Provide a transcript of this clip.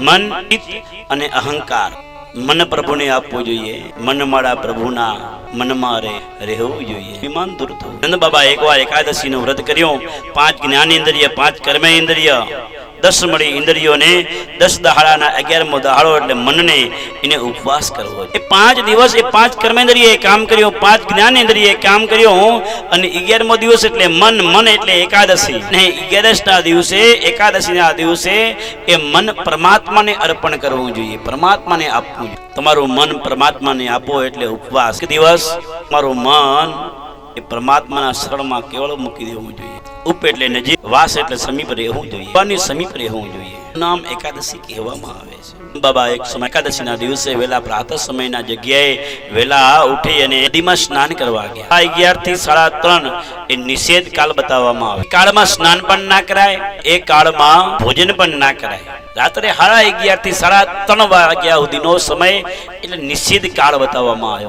મન અને અહંકાર. મન પ્રભુને આપવું જોઈએ. મન મારા પ્રભુના મનમાં રહેવું જોઈએ. વિમાન દૂર થવું નંદ બાબા એકવાર એકાદશી નું વ્રત કર્યું. પાંચ જ્ઞાનેન્દ્રિય, પાંચ કર્મેન્દ્રિય. દસ મળી ઇન્દ્રિયોને, દસ દહાડાના અગિયારમો દહાડો એટલે મનને એને ઉપવાસ કરવો એ પાંચ દિવસ, એ પાંચ કર્મેન્દ્રિયે કામ કર્યું, પાંચ જ્ઞાનેન્દ્રિયે કામ કર્યું અને અગિયારમો દિવસ એટલે મન મન એટલે એકાદશી. ને અગિયારસના દિવસે, એકાદશીના દિવસે એ મન પરમાત્માને અર્પણ કરવું જોઈએ, પરમાત્માને આપવું જોઈએ. તમારું મન પરમાત્માને આપો એટલે ઉપવાસ. દિવસ તમારું મન એ પરમાત્માના શરણમાં કેવળ મૂકી દેવું જોઈએ. ઉપ એટલે નજીક, વાસ એટલે સમીપ રહેવું જોઈએ. ભગવાનની સમીપ રહેવું જોઈએ. નામ એકાદશી કહેવામાં આવે છે. બાબા એક સમય, એકાદશીના દિવસે વહેલા પ્રાતઃ સમયના જગ્યાએ વેલા ઉઠી અને નદીમાં સ્નાન કરવા ગયા. અગિયારથી સાડા ત્રણ એ નિષેધ કાળ બતાવવામાં આવે. કાળમાં સ્નાન પણ ના કરાય, એ કાળમાં ભોજન પણ ના કરાય. રાત્રે સાડા અગિયારથી સાડા ત્રણ વાગ્યા સુધીનો સમય એટલે નિષેધ કાળ બતાવવામાં આવ્યો.